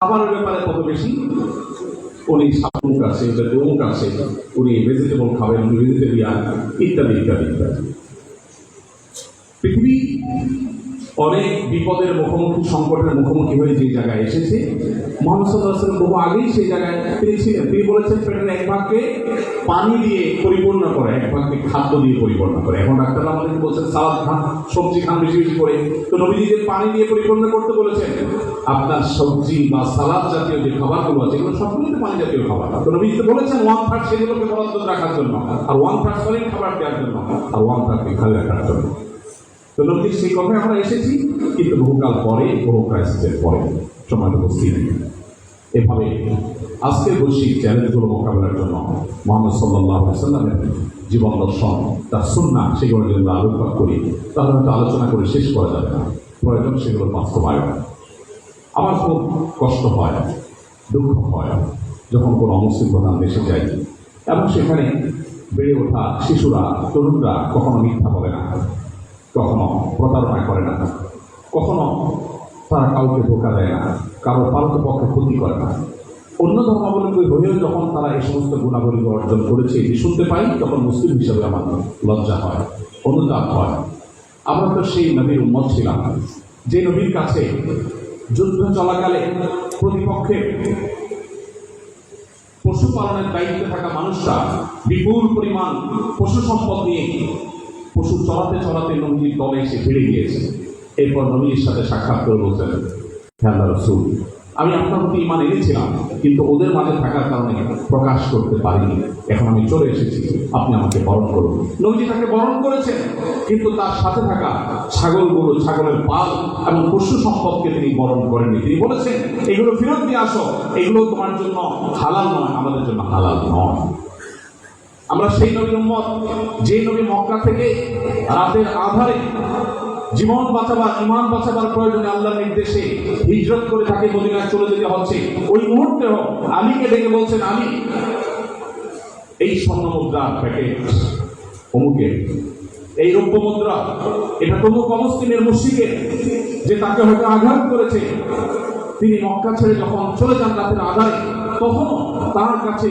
খাবারের ব্যাপারে কত বেশি? উনি শামুক আছে ডোমুক আছে উনি ভেজিটেবল খাবেন, উনি ভেজিটেরিয়ান ইত্যাদি ইত্যাদি ইত্যাদি। পৃথিবী অনেক বিপদের মুখোমুখি, সংকটের মুখোমুখি হয়ে যে জায়গায় এসেছে মোহাম্মদ বহু আগেই সেই জায়গায় তিনি ছিলেন তিনি বলেছেন, পেটের এক ভাগকে পানি দিয়ে পরিপূর্ণ করে, এক ভাগকে খাদ্য দিয়ে পরিপূর্ণ করে। এখন ডাক্তাররা আমাদেরকে বলছেন, সালাদ খান, সবজি খান বেশি বেশি করে। তো নবীজিকে পানি দিয়ে পরিপূর্ণ করতে বলেছেন, আপনার সবজি বা সালাদ জাতীয় যে খাবারগুলো আছে, এগুলো সবগুলোতে পানি জাতীয় খাবার। তো নবীজি তো বলেছেন, ওয়ান থার্ড সেগুলোকে বরাদ্দ রাখার জন্য আর ওয়ান থার্ড সলিড খাবার দেওয়ার জন্য আর ওয়ান থার্ডকে খালি রাখার জন্য। তো নবীর সেই কথায় আমরা এসেছি, কিন্তু বহুকাল পরে, বহু ক্রাইসিসের পরে সময় উপস্থিত। এভাবে আজকের বৈশ্বিক চ্যালেঞ্জগুলো মোকাবেলার জন্য মোহাম্মদ সাল্লাহ সাল্লামের জীবন দর্শন তার সুন্না সেগুলো যদি আমরা আলোকপাত করি, তাহলে হয়তো আলোচনা করে শেষ করা যাবে না। প্রয়োজন সেগুলো বাস্তবায়ন। আমার খুব কষ্ট হয়, দুঃখ হয়, যখন কোনো অমুসলিম প্রধান দেশে যাই এবং সেখানে বেড়ে ওঠা শিশুরা, তরুণরা কখনো মিথ্যা বলে না। কখনো প্রতারণা করে না। কখনো তারা কাউকে ধোকা দেয় না, কারও কারোর পারতপক্ষে ক্ষতি করে না। অন্য ধর্মাবলম্বী হয়েও যখন তারা এই সমস্ত গুণাবলী অর্জন করেছে, এটি শুনতে পাই, তখন মুসলিম হিসাবে আমার লজ্জা হয়, অনুতাপ হয়। আমরা তো সেই নবীর উম্মত ছিলাম। যে নবীর কাছে যুদ্ধ চলাকালে প্রতিপক্ষের পশুপালনের দায়িত্বে থাকা মানুষরা বিপুল পরিমাণ পশু সম্পদ নিয়ে পশু চলাতে চলাতে নবীর দলে এসে ভিড়ে গিয়েছে। এরপর নবীর সাথে সাক্ষাৎ করে বলছেন হ্যাঁ রসুল, আমি আপনার প্রতি ইমান এনেছিলাম, কিন্তু ওদের মাঝে থাকার কারণে প্রকাশ করতে পারিনি। এখন আমি চলে এসেছি, আপনি আমাকে বরণ করুন। নবীজি তাকে বরণ করেছেন, কিন্তু তার সাথে থাকা ছাগলগুলো ছাগলের পাল এবং পশু সম্পদকে তিনি বরণ করেননি। তিনি বলেছেন, এগুলো ফেরত দিয়ে আসো, এগুলো তোমার জন্য হালাল নয়, আমাদের জন্য হালাল নয়। আমরা সেই নবীর উম্মত যে নবী মক্কা থেকে রাতের আধারে জীবন বাঁচাবার ইমান বাঁচাবার প্রয়োজনে আল্লাহর নির্দেশে হিজরত করে তাকে মদিনায় চলে যেতে হচ্ছে। ওই মুহূর্তে হোক, আলীকে ডেকে বলছেন আমি এই স্বর্ণ মুদ্রার প্যাকেট, অমুকের। এই রৌপ্য মুদ্রা এটা তমুক অমুসলিমের মুশিকের যে তাকে হয়তো আঘাত করেছে। তিনি মক্কা ছেড়ে যখন চলে যান রাতের আদায় তখনও তার কাছে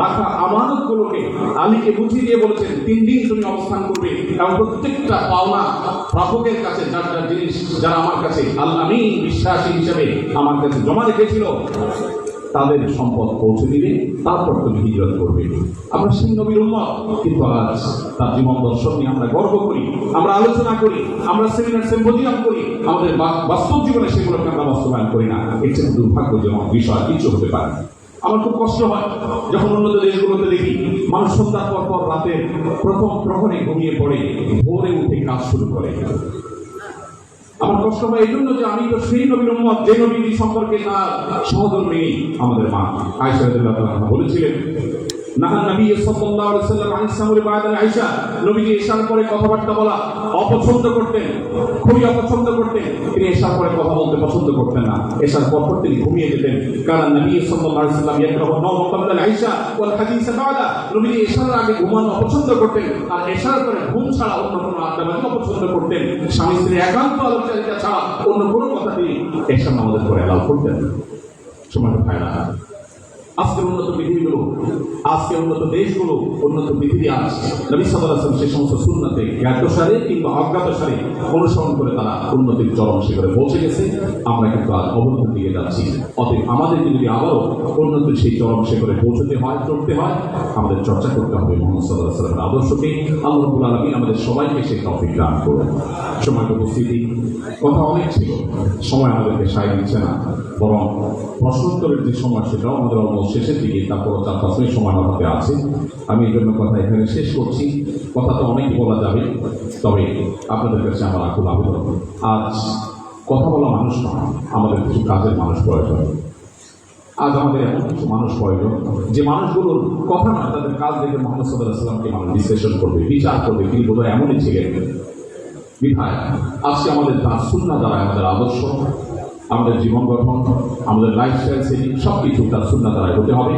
রাখা আমানত গুলোকে আলীকে বুঝিয়ে দিয়ে বলেছেন, তিন দিন তুমি অবস্থান করবে এবং প্রত্যেকটা পাওনা প্রাপকের কাছে, যার যার জিনিস, যারা আমার কাছে আল্লাহ বিশ্বাসী হিসেবে আমার কাছে জমা রেখেছিল তাদের সম্পদ পৌঁছে দিবে, তারপর তুমি হিজরত করবে। আমরা সেই নবীর উম্মত কিন্তু আজ তার জীবন দর্শন নিয়ে আমরা গর্ব করি, আমরা আলোচনা করি, আমরা সেমিনার সিম্পোজিয়াম করি, আমাদের বাস্তব জীবনে সেগুলোকে আমরা বাস্তবায়ন করি না। চেয়ে দুর্ভাগ্যজনক বিষয় কিছু হতে পারে। আমার খুব কষ্ট হয় যখন উন্নত দেশগুলোতে দেখি, মানুষ সন্ধ্যার পর পর রাতে প্রথম প্রহরে ঘুমিয়ে পড়ে, ভোরে উঠে কাজ শুরু করে। আমার কষ্ট হয় এই জন্য যে আমি তো সেই নবীর যে নবীর সম্পর্কে তার সহধর্মী আমাদের মা আয়সা বলেছিলেন। নাহান নবী সাল্লাল্লাহু আলাইহি সাল্লাম আন সামরি বাদান আয়েশা, নবীজি ইশারা করে কথাবার্তা বলা অপছন্দ করতেন, খুবই অপছন্দ করতেন। তিনি পরে কথা বলতে পছন্দ করতেন না। এশার পর পর তিনি ঘুমিয়ে যেতেন। কারণ নবী সাল্লাল্লাহু আলাইহি ইয়াকরাহু আয়েশা ওয়াল হাদিস বাদা। নবীজি এশার আগে ঘুমানো অপছন্দ করতেন আর এশার পরে ঘুম ছাড়া অন্য কোনো আড্ডাবাজি অপছন্দ করতেন। স্বামী স্ত্রী একান্ত আলোচনা ছাড়া অন্য কোনো কথা তিনি এশার আমাদের করে অ্যালাউ করতেন সময় ভাইরা আজকের উন্নত পৃথিবীগুলো আজকে উন্নত দেশগুলো, উন্নত পৃথিবী আজ। নবী আলাইহি সেই সমস্ত সুন্নাতে জ্ঞাতসারে কিংবা অজ্ঞাতসারে অনুসরণ করে তারা উন্নতির চরম শিখরে পৌঁছে গেছে। আমরা কিন্তু আজ অবনতির দিকে যাচ্ছি। অতএব আমাদেরকে যদি আবারও উন্নতির সেই চরম শিখরে পৌঁছতে হয়, চলতে হয়, আমাদের চর্চা করতে হবে মোহাম্মদ সাল্লাহ সাল্লামের আদর্শকে। আল্লাহ আলমী আমাদের সবাইকে সেই টপিক দান করুন। সময় উপস্থিতি কথা অনেক ছিল। সময় আমাদেরকে সায় দিচ্ছে না। বরং প্রশ্নোত্তরের যে সময় সেটাও আমাদের অলমোস্ট শেষের দিকে তারপর চার পাঁচ সময় হাতে আছে। আমি এই জন্য কথা এখানে শেষ করছি। কথা তো অনেক বলা যাবে, তবে আপনাদের কাছে আমার আকুল আবেদন। আজ কথা বলা মানুষ নয়, আমাদের কিছু কাজের মানুষ প্রয়োজন। আজ আমাদের এমন কিছু মানুষ প্রয়োজন, যে মানুষগুলোর কথা নয়, তাদের কাজ দেখে মোহাম্মদ সাল্লাহ সাল্লামকে মানুষ বিশ্লেষণ করবে, বিচার করবে, তিনি বোধহয় এমনই ছিলেন। বিধায় আজকে আমাদের তার সুন্না দ্বারা আমাদের আদর্শ, আমাদের জীবন গঠন, আমাদের লাইফস্টাইল সেটিং সব কিছু তার সুন্না দ্বারা হতে হবে।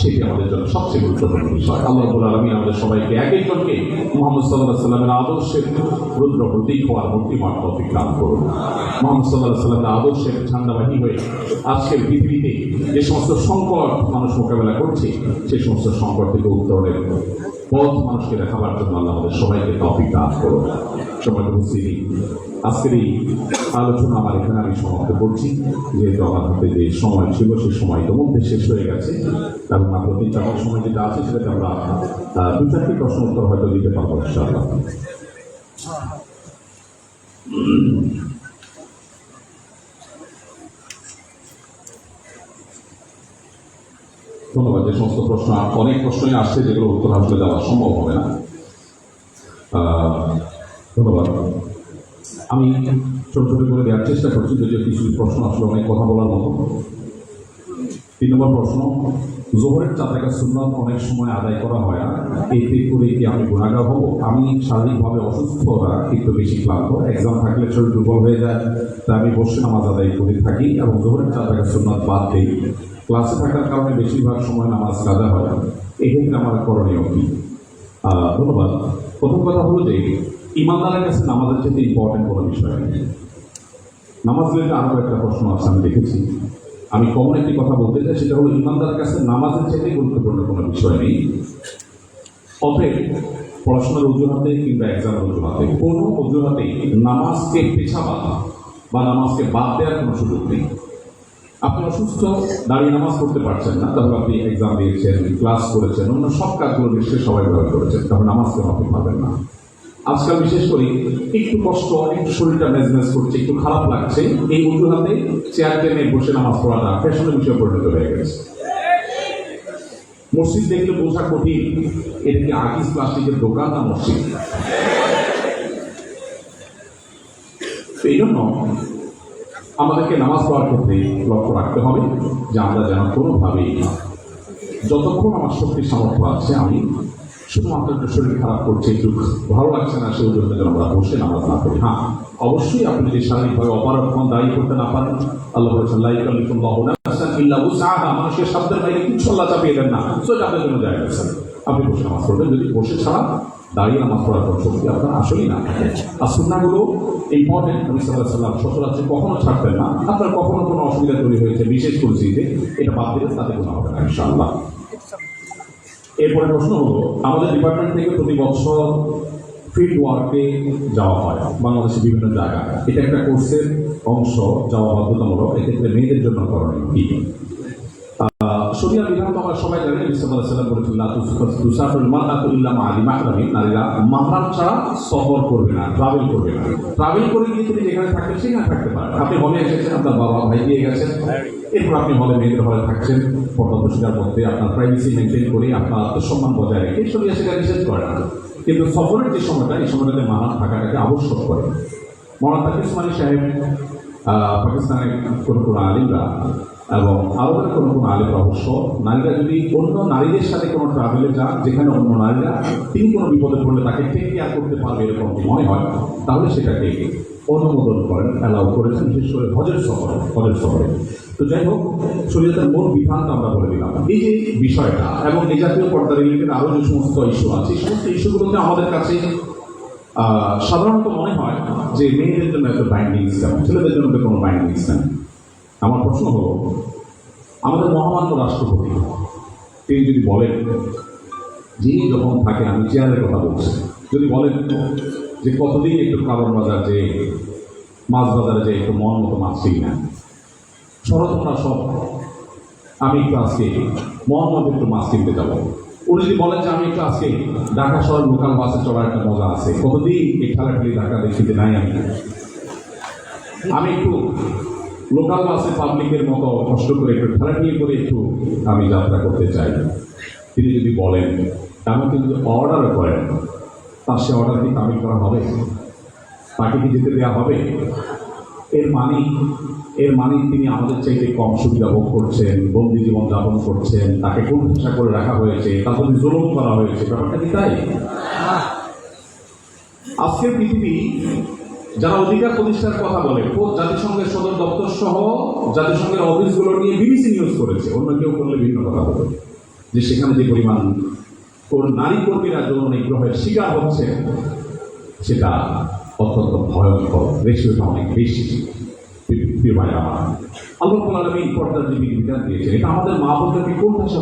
সেটি আমাদের জন্য সবচেয়ে গুরুত্বপূর্ণ বিষয়। আল্লাহ রবুল আলমী আমাদের সবাইকে এক একজনকে মোহাম্মদ সাল্লাহ সাল্লামের আদর্শের রুদ্র প্রতীক হওয়ার মূর্তিমান তৌফিক দান করুন। মোহাম্মদ সাল্লাহ সাল্লামের আদর্শের ঠান্ডাবাহী হয়ে আজকের পৃথিবীতে যে সমস্ত সংকট মানুষ মোকাবেলা করছে সেই সমস্ত সংকট থেকে উত্তরণের পথ মানুষকে দেখাবার জন্য আল্লাহ আমাদের সবাইকে তৌফিক দান করুন। সময় উপস্থিতি, আজকের এই আলোচনা আমার এখানে আমি সমাপ্ত করছি। যেহেতু আমার হাতে যে সময় ছিল সেই সময় ইতিমধ্যে শেষ হয়ে গেছে। এবং মাত্র তিন চারটার সময় যেটা আছে সেটাতে আমরা দু চারটি প্রশ্ন উত্তর হয়তো দিতে পারব ইনশাআল্লাহ ধন্যবাদ যে সমস্ত প্রশ্ন, অনেক প্রশ্নই আসছে যেগুলো উত্তর আসলে দেওয়া সম্ভব হবে না। ধন্যবাদ। আমি ছোট ছোট করে দেওয়ার চেষ্টা করছি, যদিও কিছু প্রশ্ন আসলে অনেক কথা বলার মতো। তিন নম্বর প্রশ্ন, জোহরের চার টাকা সুন্নত অনেক সময় আদায় করা হয় না। এতে করে কি আমি গুণাগার হব? আমি শারীরিকভাবে অসুস্থ কিন্তু বেশি ক্লান্ত। এক্সাম থাকলে শরীর দুর্বল হয়ে যায়। তাই আমি বসে নামাজ আদায় করে থাকি এবং জোহরের চার টাকা সুন্নত বাদ দিই। ক্লাসে থাকার কারণে বেশিরভাগ সময় নামাজ কাজা হয় এক্ষেত্রে আমার করণীয় কি? ধন্যবাদ। প্রথম কথা হলো যে, ইমানদারের কাছে নামাজের চেয়ে ইম্পর্টেন্ট কোনো বিষয় নেই। নামাজ রিলেটেড আরও একটা প্রশ্ন আছে, আমি দেখেছি। আমি কমন একটি কথা বলতে চাই, সেটা হলো ইমানদারের কাছে নামাজের চেয়ে গুরুত্বপূর্ণ কোনো বিষয় নেই। অতএব, পড়াশোনার অজুহাতে কিংবা এক্সামের অজুহাতে, কোনো অজুহাতে নামাজকে পেছাবা বা নামাজকে বাদ দেওয়ার কোনো সুযোগ নেই। আপনি অসুস্থ, দাঁড়িয়ে নামাজ পড়তে পারছেন না, তাহলে আপনি এক্সাম দিয়েছেন ক্লাস করেছেন, অন্য সব কাজগুলো নিশ্চয়ই সবাই ব্যবহার করেছেন, তাহলে নামাজ কেন আপনি পাবেন না? আজকাল বিশেষ করে একটু কষ্ট, একটু শরীরটা মেজমেজ করছে, একটু খারাপ লাগছে, এই অজুহাতে চেয়ার টেনে বসে নামাজ পড়াটা ফ্যাশনের বিষয়ে পরিণত হয়ে গেছে। মসজিদ দেখলে বোঝা কঠিন এটা কি প্লাস্টিকের দোকান না মসজিদ? এই জন্য আমাদেরকে নামাজ পড়ার ক্ষেত্রে লক্ষ্য রাখতে হবে যে আমরা যেন কোনোভাবেই যতক্ষণ আমার শক্তি সামর্থ্য আছে, আমি শুধুমাত্র একটু শরীর খারাপ করছে, একটু ভালো লাগছে না, সেই জন্য যেন আমরা বসে নামাজ না করি হ্যাঁ অবশ্যই আপনি যদি শারীরিকভাবে অপারক্ষণ দায়ী করতে না পারেন, আল্লাহ বলেছেন লাইক মানুষের শব্দের বাইরে কিছু আল্লাহ চাপিয়ে দেন না এটা আপনার জন্য যায় গেছে আপনি বসে নামাজ পড়বেন, যদি বসে ছাড়া দাঁড়িয়ে নামাজ পড়ার কোনো শক্তি আপনার আসলেই না আর সুন্নাগুলো ইম্পর্টেন্ট নবী সাল্লাহ সাল্লাম সচরাচর কখনো ছাড়তেন না। আপনার কখনো কোনো অসুবিধা তৈরি হয়েছে, বিশেষ পরিস্থিতিতে এটা বাদ দিলে তাতে কোনো হবে না, ইনশাআল্লাহ। এরপরে প্রশ্ন হলো, আমাদের ডিপার্টমেন্ট থেকে প্রতি বছর ফিল্ড ওয়ার্কে যাওয়া হয়, বাংলাদেশের বিভিন্ন জায়গায়। এটা একটা কোর্সের অংশ, যাওয়া বাধ্যতামূলক। এক্ষেত্রে মেয়েদের জন্য করণীয় কি? শরিয়া বিধান তো আমরা সবাই জানি, নবী সাল্লাল্লাহু বলেছেন, লা তুস- তুসাফিরুল মারআতু ইল্লা মা আলি মাহরামি নারীরা মাহরাম ছাড়া সফর করবে না ট্রাভেল করবে না। ট্রাভেল করে গিয়ে তিনি যেখানে থাকবেন সেখানে থাকতে পারেন আপনি হলে এসেছেন, আপনার বাবা ভাই দিয়ে গেছেন, এরপর আপনি হলে মেয়েদের হলে থাকছেন পর্দাপশিকার মধ্যে আপনার প্রাইভেসি মেনটেন করে আপনার আত্মসম্মান বজায় রেখে শরিয়া সেটা নিষেধ করে না। কিন্তু সফরের যে সময়টা, এই সময়টাতে মানার থাকাটাকে আবশ্যক করে। মৌলানা তাকিস সাহেব পাকিস্তানের কোনো কোনো আলিমরা এবং আরবের কোনো কোনো আলিম অবশ্য নারীরা যদি অন্য নারীদের সাথে কোনো ট্রাভেলে যান, যেখানে অন্য নারীরা তিনি কোনো বিপদে পড়লে তাকে টেক কেয়ার করতে পারবে এরকম মনে হয়, তাহলে সেটাকে অনুমোদন করেন অ্যালাউ করেছেন, বিশেষ করে হজের সফরে হজের সফরে। তো যাই হোক, শরীয়তের মূল বিধানটা আমরা বলে দিলাম। এই যে বিষয়টা এবং এই জাতীয় পর্দা রিলেটেড আরও যে সমস্ত ইস্যু আছে, এই সমস্ত ইস্যুগুলোতে আমাদের কাছে সাধারণত মনে হয় যে মেয়েদের জন্য একটা বাইন্ডিং ইসলাম ছেলেদের জন্য কোনো বাইন্ডিং ইসলাম আমার প্রশ্ন হলো, আমাদের মহামান্য রাষ্ট্রপতি, তিনি যদি বলেন, যিনি যখন থাকে, আমি চেয়ারের কথা বলছি, যদি বলেন যে কতদিন একটু কারণ বাজার যে, মাছ বাজারে যে একটু মন মতো মাছ কিনি না সরতনা সব, আমি একটু আজকে মন মতো একটু মাছ কিনতে যাব। উনি যদি বলেন যে আমি একটু আজকে ঢাকা শহর লোকাল বাসে চলার একটা মজা আছে, কতদিন এই খেলাখেলি ঢাকা দেখিতে নাই আমি? আমি একটু লোকাল বাসে পাবলিকের মতো কষ্ট করে একটু খেলাখেলি করে একটু আমি যাত্রা করতে চাই। তিনি যদি বলেন এমনকি যদি অর্ডার করেন তার সে অর্ডার কি তামিল করা হবে? তাকে কি যেতে দেওয়া হবে? এর মানে এর মানে তিনি আমাদের চাইতে কম সুবিধা ভোগ করছেন, বন্দি জীবন যাপন করছেন, তাকে কোন ভাষা করে রাখা হয়েছে, তার প্রতি জুলুম করা হয়েছে, ব্যাপারটা কি তাই? আজকের পৃথিবী যারা অধিকার প্রতিষ্ঠার কথা বলে জাতিসংঘের সদর দপ্তর সহ জাতিসংঘের অফিসগুলো নিয়ে বিবিসি নিউজ করেছে। অন্য কেউ করলে ভিন্ন কথা বলে যে সেখানে যে পরিমাণ নারী কর্মীরা যৌন নিগ্রহের শিকার হচ্ছে, সেটা অত্যন্ত ভয়ঙ্কর। রেশিওটা অনেক বেশি। আমাদের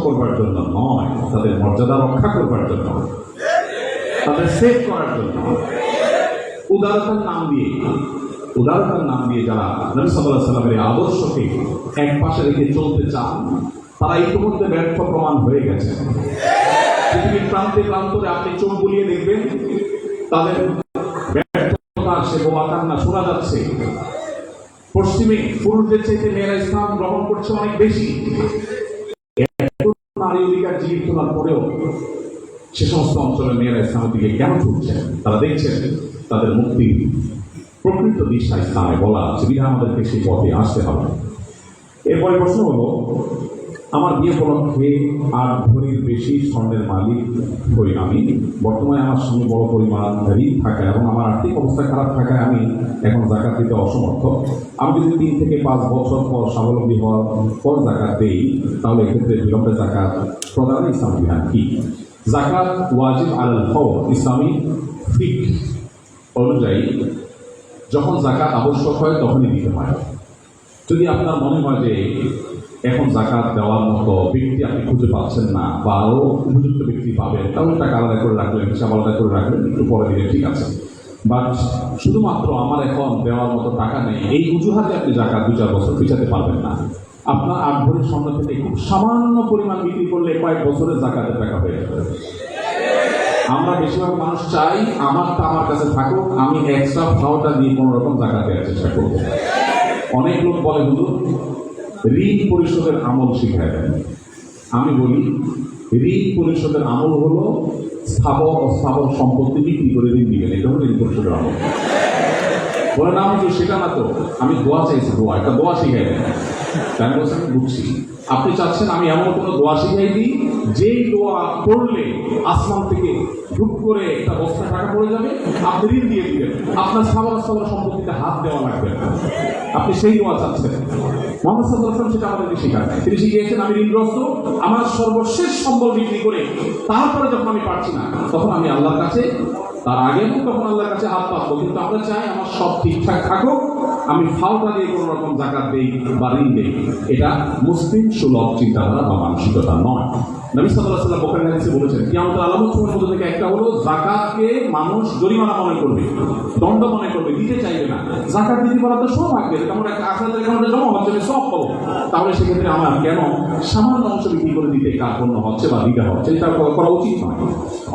করবার জন্য নয়, তাদের মর্যাদা রক্ষা করবার জন্য, তাদের সেভ করার জন্য। উদারতার নাম দিয়ে, উদারতার নাম দিয়ে যারা নবী সাল্লামের আদর্শকে এক পাশে রেখে চলতে চান, তারা ইতিমধ্যে ব্যর্থ প্রমাণ হয়ে গেছে। পৃথিবীর প্রান্তে প্রান্তরে আপনি চোখ বুলিয়ে দেখবেন, তাদের ব্যর্থতা সে বোমা কান্না শোনা যাচ্ছে। পশ্চিমে পুরুষদের চাইতে মেয়েরা ইসলাম গ্রহণ করছে অনেক বেশি। নারী অধিকার জীবিত তোলার পরেও সে সমস্ত অঞ্চলের মেয়েরা ইসলামের দিকে কেন ছুটছেন তারা দেখছেন তাদের মুক্তি প্রকৃত দিশা ইসলামে বলা আছে। বিধা আমাদেরকে সেই পথে আসতে হবে। এরপরে প্রশ্ন হলো, আমার বিয়ে উপলক্ষে আট ভরির বেশি স্বর্ণের মালিক হই আমি। বর্তমানে আমার সঙ্গে বড় পরিমাণ ঋণ থাকায় এবং আমার আর্থিক অবস্থা খারাপ থাকায় আমি এখন জাকাত দিতে অসমর্থ। আমি যদি তিন থেকে পাঁচ বছর পর স্বাবলম্বী হওয়ার পর জাকাত দেই, তাহলে এক্ষেত্রে বিলম্বে জাকাত প্রদানের ইসলাম বিধান কি? জাকাত ওয়াজিব আল ফর ইসলামী ফিক অনুযায়ী যখন জাকাত আবশ্যক হয় তখনই দিতে হয়। যদি আপনার মনে হয় যে এখন জাকাত দেওয়ার মতো ব্যক্তি আপনি খুঁজে পাচ্ছেন না বা আরও উপযুক্ত ব্যক্তি পাবেন, তাহলে টাকা আলাদা করে রাখলেন হিসাব আলাদা করে রাখলেন, একটু পরে দিলে ঠিক আছে। বাট শুধুমাত্র আমার এখন দেওয়ার মতো টাকা নেই, এই অজুহাতে আপনি জাকাত দু চার বছর পিছাতে পারবেন না। আপনার আট ভরির স্বর্ণ থেকে খুব সামান্য পরিমাণ বিক্রি করলে কয়েক বছরের জাকাতের টাকা হয়ে যাবে। আমরা বেশিরভাগ মানুষ চাই আমারটা আমার কাছে থাকুক, আমি এক্সট্রা ভাওটা দিয়ে কোনো রকম জাকাত চেষ্টা করব। অনেক লোক বলে, হুজুর, ঋণ পরিশোধের আমল শিখায় দেন। আমি বলি, ঋণ পরিশোধের আমল হলো স্থাবর অস্থাবর সম্পত্তি বিক্রি করে ঋণ দিবেন। এটা হলো ঋণ পরিশোধের আমল। বলে, না, হুজুর, সেটা না তো। আমি দোয়া চাইছি, দোয়া, একটা দোয়া শিখাই তাই আমি বলছি, আমি বুঝছি। আপনি চাচ্ছেন আমি এমন কোনো দোয়া শিখাই দিই, যেই দোয়া পড়লে আসমান থেকে ঢুক করে একটা বস্তা টাকা পড়ে যাবে, আপনি ঋণ দিয়ে দিবেন। আপনার সাবার সাবার সম্পত্তিতে হাত দেওয়া লাগবে। আপনি সেই দোয়া চাচ্ছেন। মোহাম্মদ সাল্লাহ আসলাম সেটা আমাদেরকে শেখান। তিনি শিখিয়েছেন, আমি ঋণগ্রস্ত, আমার সর্বশেষ সম্বল বিক্রি করে তারপরে যখন আমি পারছি না, তখন আমি আল্লাহর কাছে তার আগে হোক তখন আল্লাহর কাছে হাত পাতবো, কিন্তু আমরা চাই আমার সব ঠিকঠাক থাকুক, আমি ফালটা দিয়ে কোনো রকম জাকাত দেই বা ঋণ দেই। এটা মুসলিম সুলভ চিন্তাধারা বা মানসিকতা নয়। নবী সাল্লাহ সাল্লাম হাদিসে বলেছেন কি আমাদের আলামত সময়ের মধ্যে থেকে একটা হলো জাকাতকে মানুষ জরিমানা মনে করবে, দণ্ড মনে করবে, দিতে চাইবে না। জাকাত দিতে পারা তো সব থাকবে একটা আখড়াতের অ্যাকাউন্টে জমা হচ্ছে আমি সব পাবো। তাহলে সেক্ষেত্রে আমার কেন সামান্য অংশ বিক্রি করে দিতে কার্পণ্য হচ্ছে বা দিতে হচ্ছে? এটা করা উচিত নয়।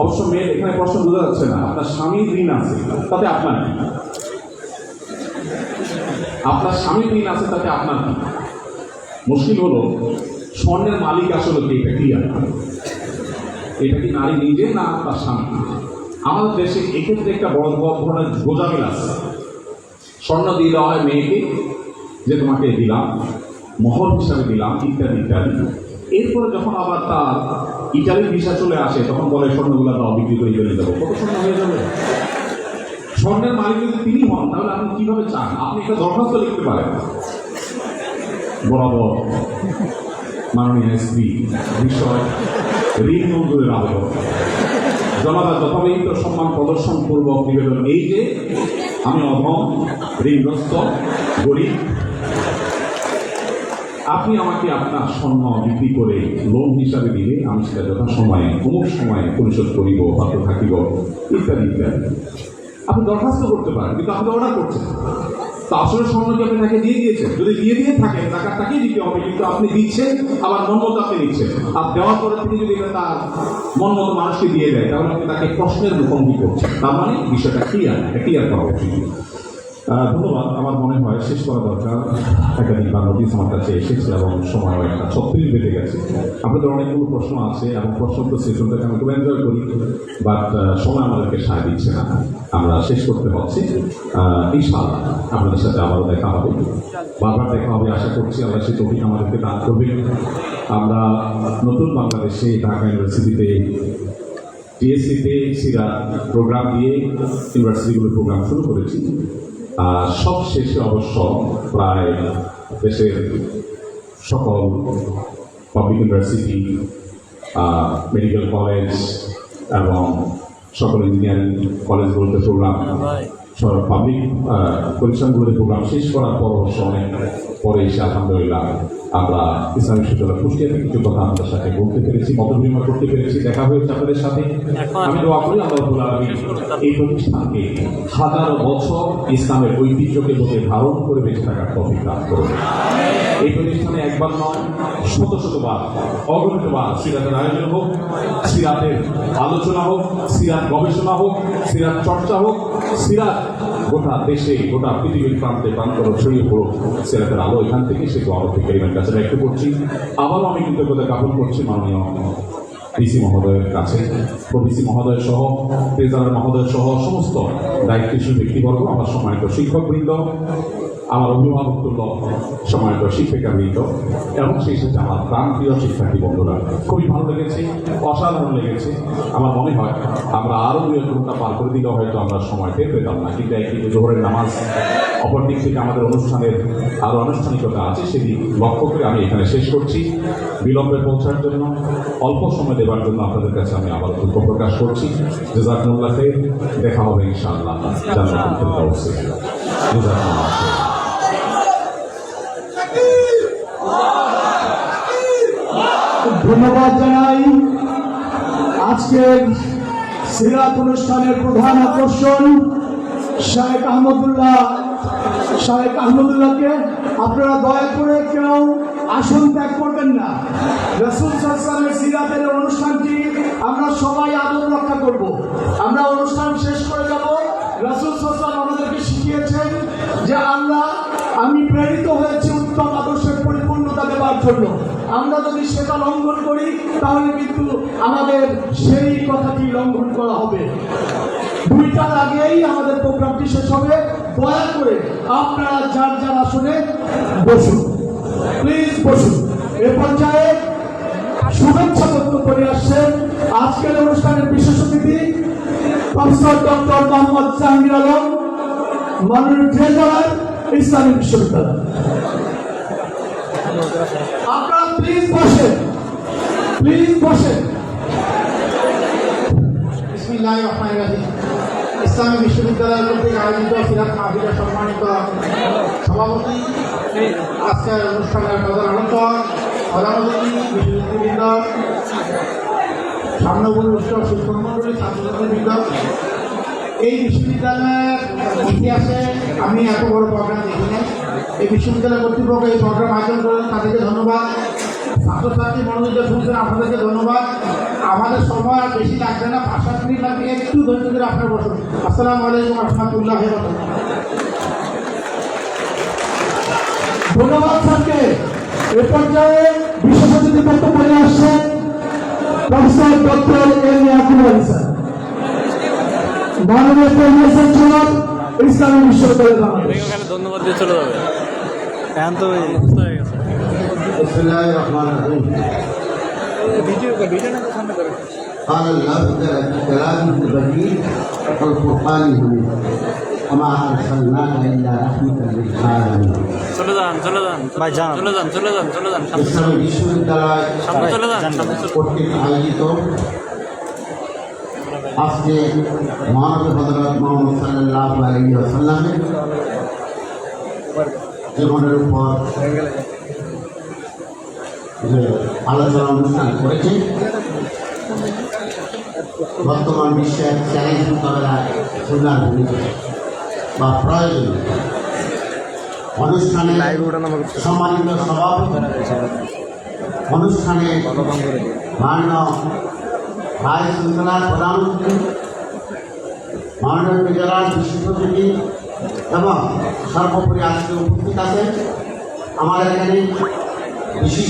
অবশ্য মেয়ের এখানে প্রশ্ন বোঝা যাচ্ছে না, আপনার স্বামীর ঋণ আছে, তাতে আপনার আপনার স্বামীর ঋণ আছে, তাতে আপনার মুশকিল হলো স্বর্ণের মালিক আসলে কি? এটা ক্লিয়ার এটা কি নারী নিজে না তার স্বামী? আমাদের দেশে এক্ষেত্রে একটা বড় বড় ধরনের গোজামিল আছে। স্বর্ণ দিয়ে দেওয়া হয় মেয়েকে, যে তোমাকে দিলাম মহর হিসাবে দিলাম, ইত্যাদি ইত্যাদি। এরপরে যখন আবার তার ইটালির ভিসা চলে আসে, তখন বলে, স্বর্ণগুলো দাও, বিক্রি করে চলে দেবো। কত স্বর্ণ হয়ে যাবে? স্বর্ণের মালিক যদি তিনি হন, তাহলে আপনি কীভাবে চান? আপনি একটা দরখাস্ত লিখতে পারেন। বরাবর। মাননীয় এসপি বিষয় ঋণ মঞ্জুরের আবেদন জনতা যথাবিহিত সম্মান প্রদর্শন পূর্বক নিবেদন এই যে, আমি অধম, ঋণগ্রস্ত, গরিব। আপনি আমাকে আপনার স্বর্ণ বিক্রি করে লোন হিসাবে দিলে আমি সেটা যথাসময়ে, অমুক সময়ে পরিশোধ করিব পাত্র থাকিব, ইত্যাদি ইত্যাদি। আপনি দরখাস্ত করতে পারেন, কিন্তু আপনি অর্ডার করছেন। আসলে স্বর্ণ কি আপনি তাকে দিয়ে দিয়েছেন? যদি দিয়ে দিয়ে থাকেন টাকা তাকে দিতে হবে, কিন্তু আপনি দিচ্ছেন, আবার মনমতো আপনি দিচ্ছেন আর দেওয়ার পরে তিনি যদি তার মন মতো মানুষকে দিয়ে দেয়, তাহলে আপনি তাকে প্রশ্নের মুখোমুখি করছেন। তার মানে বিষয়টা ক্লিয়ার ক্লিয়ার করা উচিত। ধন্যবাদ। আমার মনে হয় শেষ করা দরকার। একাধিক বা নোটিশ আমার কাছে এসেছে এবং সময় একটা ছত্রিশ বেড়ে গেছে। আপনাদের অনেকগুলো প্রশ্ন আছে এবং প্রশ্ন তো সেশনটাকে আমি খুব এনজয় করি বাট সময় আমাদেরকে সায় দিচ্ছে না। আমরা শেষ করতে হচ্ছে। ইনশাআল্লাহ আপনাদের সাথে আবারও দেখা হবে। বারবার দেখা হবে, আশা করছি আল্লাহ সেই টপিক আমাদেরকে দান করবে আমরা নতুন বাংলাদেশে ঢাকা ইউনিভার্সিটিতে টিএসসিতে সিরা প্রোগ্রাম দিয়ে ইউনিভার্সিটিগুলোর প্রোগ্রাম শুরু করেছি। আর সব শেষে অবশ্য প্রায় দেশের সকল পাবলিক ইউনিভার্সিটি মেডিকেল কলেজ এবং সকল ইঞ্জিনিয়ারিং কলেজগুলোতে প্রোগ্রাম পাবলিক প্রতিষ্ঠানগুলোতে প্রোগ্রাম শেষ করার পর অনেক পরে এসে আলহামদুলিল্লাহ আমরা ইসলামী বিশ্ববিদ্যালয় কুষ্টিয়া থেকে কিছু কথা আপনাদের সাথে বলতে পেরেছি মত বিনিময় করতে পেরেছি দেখা হয়েছে আপনাদের সাথে। আমি দোয়া করি আল্লাহ এই প্রতিষ্ঠানকে হাজারো বছর ইসলামের ঐতিহ্যকে লোকে ধারণ করে বেঁচে থাকার তফিক দান করবে এই প্রতিষ্ঠানে একবার নয় শত শতবার অগণিতবার সিরাতের আয়োজন হোক সিরাতের আলোচনা হোক সিরাত গবেষণা হোক সিরাত চর্চা হোক সিরাত গোটা দেশে, গোটা পৃথিবীর প্রান্তে প্রান্তর ছড়িয়ে পড়ো সিরাতের আলো, এখান থেকে সে আলো থেকে এর কাছে ব্যক্ত করছি আবারও আমি কৃতজ্ঞতা জ্ঞাপন করছি মাননীয় ডিসি মহোদয়ের কাছে। প্রভিসি মহোদয় সহ ট্রেজারার মহোদয় সহ সমস্ত দায়িত্বশীল ব্যক্তিবর্গ, আমার সম্মানিত শিক্ষকবৃন্দ আমার অভিভাবক তুল্য সম্মানিত শিক্ষিকাবৃন্দ এবং সেই সাথে আমার প্রাণপ্রিয় শিক্ষার্থী বন্ধুরা, খুবই ভালো লেগেছে, অসাধারণ লেগেছে। আমার মনে হয় আমরা আরও দুই এক ঘণ্টা পার করে দিলেও হয়তো আমরা সময় পেয়ে পেতাম না। কিন্তু একদিকে জোহরের নামাজ, অপর দিক থেকে আমাদের অনুষ্ঠানের আরও আনুষ্ঠানিকতা আছে সেদিক লক্ষ্য করে আমি এখানে শেষ করছি। বিলম্বে পৌঁছার জন্য, অল্প সময় দেওয়ার জন্য আপনাদের কাছে আমি আবার দুঃখ প্রকাশ করছি। জেজাকুল্লাহ দেখা হবে ইনশাআল্লাহ। জান্নাতুল ফেরদাউসে। জেজাকুল্লাহ ধন্যবাদ জানাই। আজকের সিরাত অনুষ্ঠানের প্রধান আকর্ষণ শাহেক আহমদুল্লাহ। শাহেক আহমদুল্লাহকে আপনারা দয়া করে কেউ আসন ত্যাগ করবেন না। রসুল সাল্লামের সিরাতের অনুষ্ঠানটি আমরা সবাই আদর রক্ষা করব। আমরা অনুষ্ঠান শেষ করে যাব। রসুল সাল্লাম আমাদেরকে শিখিয়েছেন যে আল্লাহ, আমি প্রেরিত হয়েছি উত্তম আদর্শের পরিপূর্ণতা দেওয়ার জন্য। আমরা যদি সেটা লঙ্ঘন করি, তাহলে কিন্তু আমাদের সেই কথাটি লঙ্ঘন করা হবে। দুইটার আগেই আমাদের প্রোগ্রামটি শেষ হবে। দয়া করে আপনারা যার যার আসনে বসুন। প্লিজ বসুন। এ পর্যায়ে শুভেচ্ছা বক্তব্য করে আসছেন আজকের অনুষ্ঠানের বিশেষ অতিথি, প্রফেসর ডক্টর মোহাম্মদ জাহাঙ্গীর আলম, মাননীয় ট্রেজারার ইসলামী বিশ্ববিদ্যালয়। আপনারা প্লিজ বসেন প্লিজ বসেন বিসমিল্লাহ রহমান রাহিম। ইসলামী বিশ্ববিদ্যালয় কর্তৃক আয়োজিত সিরাত মাহফিলের সম্মানিত সভাপতি, আজকের অনুষ্ঠানের প্রধান আলোচক প্রধান অতিথি বিশ্ববিদ্যালয়বৃন্দ সামনবুল উৎসব শিক্ষক মন্ডলী ছাত্রছাত্রীবৃন্দ। এই বিশ্ববিদ্যালয়ের ইতিহাসে আমি এত বড় প্রোগ্রাম দেখি এই বিশ্ববিদ্যালয় কর্তৃপক্ষ এই প্রোগ্রাম আয়োজন করেন, তাদেরকে ধন্যবাদ। ছাত্রছাত্রী মনোনীত শুনছেন আপনাদেরকে ধন্যবাদ। আমাদের সময় আর বেশি লাগবে না পাঁচ সাত মিনিট লাগবে একটু ধৈর্য ধরে আপনার বসুন। আসসালামু আলাইকুম রহমতুল্লাহ ধন্যবাদ স্যারকে। এ পর্যায়ে বিশেষ অতিথি বক্তব্য নিয়ে আসছেন professor doctor M Yakub Ali sir. মাননীয় প্রফেসর ছিলেন ইসলামী বিশ্ববিদ্যালয় ধন্যবাদ দিয়ে চলে যাবে। এখন তো قال الله تعالى في كلامه المجيد والقرآن المبين وما أرسلناك إلا رحمة للعالمين চলে যান চলে যান ভাই, যান। চলে যান চলে যান চলে যান সামনে ইসলামী বিশ্ববিদ্যালয় সামনে চলে যান সামনে চলে কর্তৃক আয়োজিত আজকে মহানবী হজরত মোহাম্মদ সাল্লাহ আলী আসাল্লামের জীবনের উপর আলোচনা অনুষ্ঠান করেছে বর্তমান বিশ্বের চ্যালেঞ্জ মোকাবেলায় খুলনার ভূমিকা বা প্রয়োজন। অনুষ্ঠানে সম্মানিত সভাপতি, অনুষ্ঠানে মাননীয় ভাইস চ্যান্সেলর প্রধানমন্ত্রী মাননীয় জেলার অতিথি এবং সর্বোপরি আজকে উপস্থিত আছেন। আমাদের এখানে বিশিষ্ট